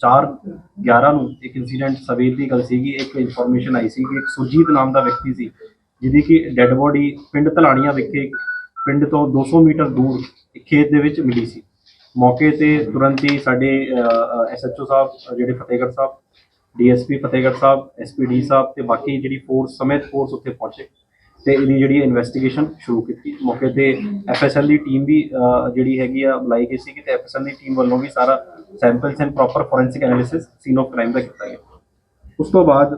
4 11 ਨੂੰ ਇੱਕ ਇਨਸੀਡੈਂਟ ਸਵੇਰ ਦੀ ਗੱਲ ਸੀਗੀ, ਇੱਕ ਇਨਫੋਰਮੇਸ਼ਨ ਆਈ ਸੀ ਕਿ ਇੱਕ ਸੁਰਜੀਤ ਨਾਮ ਦਾ ਵਿਅਕਤੀ ਸੀ, ਜਿਹਦੀ ਕਿ ਡੈੱਡ ਬੋਡੀ ਪਿੰਡ ਧਲਾਣੀਆਂ ਵਿਖੇ ਪਿੰਡ ਤੋਂ 200 ਮੀਟਰ ਦੂਰ ਇੱਕ ਖੇਤ ਦੇ ਵਿੱਚ ਮਿਲੀ ਸੀ। ਮੌਕੇ ਤੇ ਤੁਰੰਤ ਹੀ ਸਾਡੇ ਐਸਐਚਓ ਸਾਹਿਬ, ਜਿਹੜੇ ਫਤਿਹਗੜ੍ਹ ਸਾਹਿਬ ਡੀਐਸਪੀ ਫਤਿਹਗੜ੍ਹ ਸਾਹਿਬ ਐਸਪੀਡੀ ਸਾਹਿਬ ਤੇ ਬਾਕੀ ਜਿਹੜੀ ਫੋਰਸ ਸਮੇਤ ਫੋਰਸ ਉੱਥੇ ਪਹੁੰਚੇ ਤੇ ਇਹਦੀ ਜਿਹੜੀ ਇਨਵੈਸਟੀਗੇਸ਼ਨ ਸ਼ੁਰੂ ਕੀਤੀ। ਮੌਕੇ ਤੇ ਐਫਐਸਐਲ ਦੀ ਟੀਮ ਵੀ ਜਿਹੜੀ ਹੈਗੀ ਆ, ਬੁਲਾਈ ਗਈ ਸੀ ਕਿ ਤੇ ਐਫਐਸਐਲ ਦੀ ਟੀਮ ਵੱਲੋਂ ਵੀ ਸਾਰਾ samples and proper forensic analysis scene of crime ਦਾ ਕੀਤਾ ਗਿਆ। ਉਸ ਤੋਂ ਬਾਅਦ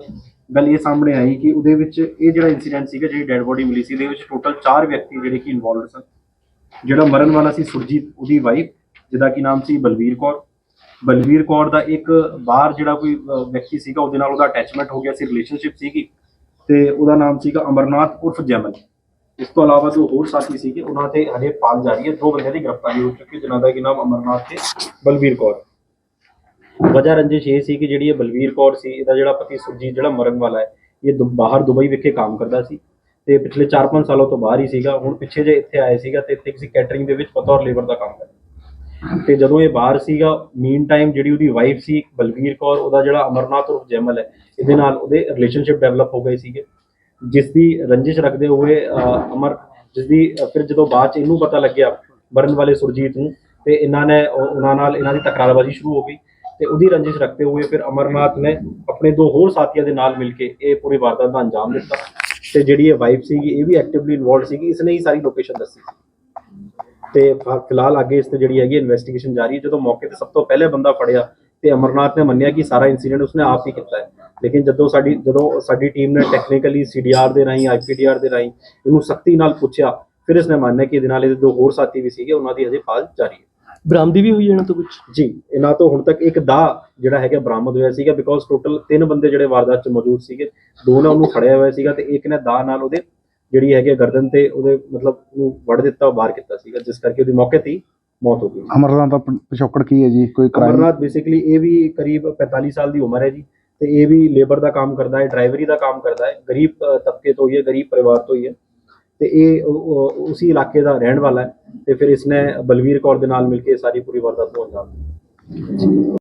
ਗੱਲ ਇਹ ਸਾਹਮਣੇ ਆਈ ਕਿ ਉਹਦੇ ਵਿੱਚ ਇਹ ਜਿਹੜਾ ਇਨਸੀਡੈਂਟ ਸੀਗਾ, ਜਿਹੜੀ ਡੈੱਡ ਬੋਡੀ ਮਿਲੀ ਸੀ, ਇਹਦੇ ਵਿੱਚ ਟੋਟਲ 4 ਵਿਅਕਤੀ ਜਿਹੜੇ ਕਿ ਇਨਵੋਲਵਡ ਸਨ। ਜਿਹੜਾ ਮਰਨ ਵਾਲਾ ਸੀ ਸੁਰਜੀਤ, ਉਹਦੀ ਵਾਈਫ ਜਿਹਦਾ ਕੀ ਨਾਮ ਸੀ ਬਲਵੀਰ ਕੌਰ। ਬਲਵੀਰ ਕੌਰ ਦਾ ਇੱਕ ਬਾਹਰ ਜਿਹੜਾ ਕੋਈ ਵਿਅਕਤੀ ਸੀਗਾ, ਉਹਦੇ ਨਾਲ ਉਹਦਾ ਅਟੈਚਮੈਂਟ ਹੋ ਗਿਆ ਸੀ ਰਿਲੇਸ਼ਨਸ਼ਿਪ ਸੀਗੀ। ਤੇ ਉਹਦਾ ਨਾਮ ਸੀਗਾ ਅਮਰਨਾਥ ਉਰਫ ਜੈਮਲ। ਇਸ ਤੋਂ ਇਲਾਵਾ ਜੋ ਹੋਰ ਸਾਥੀ ਸੀਗੇ, ਉਹਨਾਂ ਤੇ ਹਜੇ ਪਾਲ ਜਾ ਰਹੀ ਹੈ। ਦੋ ਬੰਦਿਆਂ ਦੀ ਗ੍ਰਿਫਤਾਰੀ ਹੋ ਚੁੱਕੀ ਹੈ, ਜਿਨ੍ਹਾਂ ਦਾ ਕੀ ਨਾਮ ਅਮਰਨਾਥ ਤੇ ਬਲਵੀਰ ਕੌਰ। ਵਜ੍ਹਾ ਰੰਜਿਸ਼ ਇਹ ਸੀ ਕਿ ਜਿਹੜੀ ਇਹ ਬਲਵੀਰ ਕੌਰ ਸੀ ਇਹਦਾ ਜਿਹੜਾ ਪਤੀ ਸੁਰਜੀਤ ਜਿਹੜਾ ਮਰਨ ਵਾਲਾ ਹੈ ਇਹ ਦੁ- ਬਾਹਰ ਦੁਬਈ ਵਿਖੇ ਕੰਮ ਕਰਦਾ ਸੀ ਤੇ ਪਿਛਲੇ 4-5 ਸਾਲਾਂ ਤੋਂ ਬਾਹਰ ਹੀ ਸੀਗਾ ਹੁਣ ਪਿੱਛੇ ਜੇ ਇੱਥੇ ਆਏ ਸੀਗਾ ਤੇ ਇੱਥੇ ਕਿਸੇ ਕੈਟਰਿੰਗ ਦੇ ਵਿੱਚ ਬਤੌਰ ਲੇਬਰ ਦਾ ਕੰਮ ਕਰਦਾ ਤੇ ਜਦੋਂ ਇਹ ਬਾਹਰ ਸੀਗਾ ਮੀਨ ਟਾਈਮ ਜਿਹੜੀ ਉਹਦੀ ਵਾਈਫ ਸੀ ਬਲਵੀਰ ਕੌਰ ਉਹਦਾ ਜਿਹੜਾ ਅਮਰਨਾਥ ਉਰਫ ਜੈਮਲ ਹੈ ਇਹਦੇ ਨਾਲ ਉਹਦੇ ਰਿਲੇਸ਼ਨਸ਼ਿਪ ਡਿਵੈਲਪ ਹੋ ਗਏ ਸੀਗੇ। ਜਿਸ ਦੀ ਰੰਜਿਸ਼ ਰੱਖਦੇ ਹੋਏ ਅਹ, ਅਮਰ ਜਿਸ ਦੀ ਅਹ, ਫਿਰ ਜਦੋਂ ਬਾਅਦ ਚ ਇਹਨੂੰ ਪਤਾ ਲੱਗਿਆ ਮਰਨ ਵਾਲੇ ਸੁਰਜੀਤ ਨੂੰ ਤੇ ਇਹਨਾਂ ਨੇ ਉਹ- ਉਹਨਾਂ ਨਾਲ ਇਹਨਾਂ ਦੀ ਤਕਰਾਰਬਾਜ਼ੀ ਸ਼ੁਰੂ ਹੋ ਗਈ। ਤੇ ਉਹਦੀ ਰੰਜਿਸ਼ ਰੱਖਦੇ ਹੋਏ ਫਿਰ ਅਮਰਨਾਥ ਨੇ ਆਪਣੇ ਦੋ ਹੋਰ ਸਾਥੀਆਂ ਦੇ ਨਾਲ ਮਿਲ ਕੇ ਇਹ ਪੂਰੀ ਵਾਰਦਾਤ ਦਾ ਅੰਜਾਮ ਦਿੱਤਾ। ਤੇ ਜਿਹੜੀ ਇਹ ਵਾਈਫ ਸੀਗੀ, ਇਹ ਵੀ ਐਕਟਿਵਲੀ ਇਨਵੋਲਡ ਸੀਗੀ, ਇਸਨੇ ਹੀ ਸਾਰੀ ਲੋਕੇਸ਼ਨ ਦੱਸੀ। ਸੀ ਤੇ ਫਿਲਹਾਲ ਅੱਗੇ ਇਸ ਤੇ ਜਿਹੜੀ ਹੈਗੀ ਇਨਵੈਸਟੀਗੇਸ਼ਨ ਜਾਰੀ ਹੈ। ਜਦੋਂ ਮੌਕੇ ਤੇ ਸਭ ਤੋਂ ਪਹਿਲੇ ਬੰਦਾ ਫੜਿਆ ਤੇ ਅਮਰਨਾਥ ਨੇ ਮੰਨਿਆ ਕਿ ਸਾਰਾ ਇਨਸੀਡੈਂਟ ਉਸਨੇ ਆਪ ਹੀ ਕੀਤਾ ਹੈ। ਲੇਕਿਨ ਜਦੋਂ ਸਾਡੀ ਜਦੋਂ ਸਾਡੀ ਟੀਮ ਨੇ ਟੈਕਨੀਕਲੀ ਸੀਡੀਆਰ ਦੇ ਰਾਹੀਂ ਆਈਪੀਡੀਆਰ ਦੇ ਰਾਹੀਂ ਇਹਨੂੰ ਸਖਤੀ ਨਾਲ ਪੁੱਛਿਆ, ਫਿਰ ਇਸਨੇ ਮੰਨਿਆ ਕਿ ਇਹਦੇ ਨਾਲ ਇਹਦੇ ਦੋ ਹੋਰ ਸਾਥੀ ਵੀ ਸੀਗੇ, ਉਹਨਾਂ ਦੀ ਹਜੇ ਫਾਲ ਜਾਰੀ ਹੈ। ਬਰਾਮਦੀ ਵੀ ਹੋਈ ਇਹਨਾਂ ਤੋਂ ਕੁਝ ਜੀ ਇਹਨਾਂ ਤੋਂ ਹੁਣ ਤੱਕ ਇੱਕ ਦਾ ਜਿਹੜਾ ਹੈਗਾ ਬਰਾਮਦ ਹੋਇਆ ਸੀਗਾ ਬਿਕੋਜ਼ ਟੋਟਲ ਤਿੰਨ ਬੰਦੇ ਜਿਹੜੇ ਵਾਰਦਾਤ 'ਚ ਮੌਜੂਦ ਸੀਗੇ ਦੋ ਨੇ ਉਹਨੂੰ ਫੜਿਆ ਹੋਇਆ ਸੀਗਾ ਤੇ ਇੱਕ ਨੇ ਦਾ ਨਾਲ ਉਹਦੇ ਜਿਹੜੀ ਹੈਗੀ ਗਰਦਨ ਤੇ ਉਹਦੇ ਮਤਲਬ ਉਹਨੂੰ ਵੜ ਦਿੱਤਾ ਬਾਹਰ ਕੀਤਾ ਸੀਗਾ ਜਿਸ ਕਰਕੇ ਉਹਦੀ ਮੌਕੇ ਤੇ ਹੀ ਮੌਤ ਹੋ ਗਈ ਅਮਰਨਾਥ ਦਾ ਪ- ਪਿਛੋਕੜ ਕੀ ਹੈ ਜੀ ਕੋਈ ਕ੍ਰਾਈਮ ਅਮਰਨਾਥ ਬੇਸਿਕਲੀ ਇਹ ਵੀ ਕਰੀਬ 45 ਸਾਲ ਦੀ ਉਮਰ ਹੈ ਜੀ ਤੇ ਇਹ ਵੀ ਲੇਬਰ ਦਾ ਕੰਮ ਕਰਦਾ ਹੈ ਡਰਾਈਵਰੀ ਦਾ ਕੰਮ ਕਰਦਾ ਹੈ ਗਰੀਬ ਅ, ਤਬਕੇ ਤੋਂ ਹੀ ਹੈ ਗਰੀਬ ਪਰਿਵਾਰ ਤੋਂ ਹੀ ਹੈ ਤੇ ਇਹ ਉ- ਉ- ਉਸੀ ਇਲਾਕੇ ਦਾ ਰਹਿਣ ਵਾਲਾ ਹੈ ਤੇ ਫਿਰ ਇਸਨੇ ਬਲਵੀਰ ਕੌਰ ਦੇ ਨਾਲ ਮਿਲ ਕੇ ਸਾਰੀ ਪੂਰੀ ਵਾਰਦਾਤ ਨੂੰ ਅੰਜਾਮ ਦਿੱਤਾ।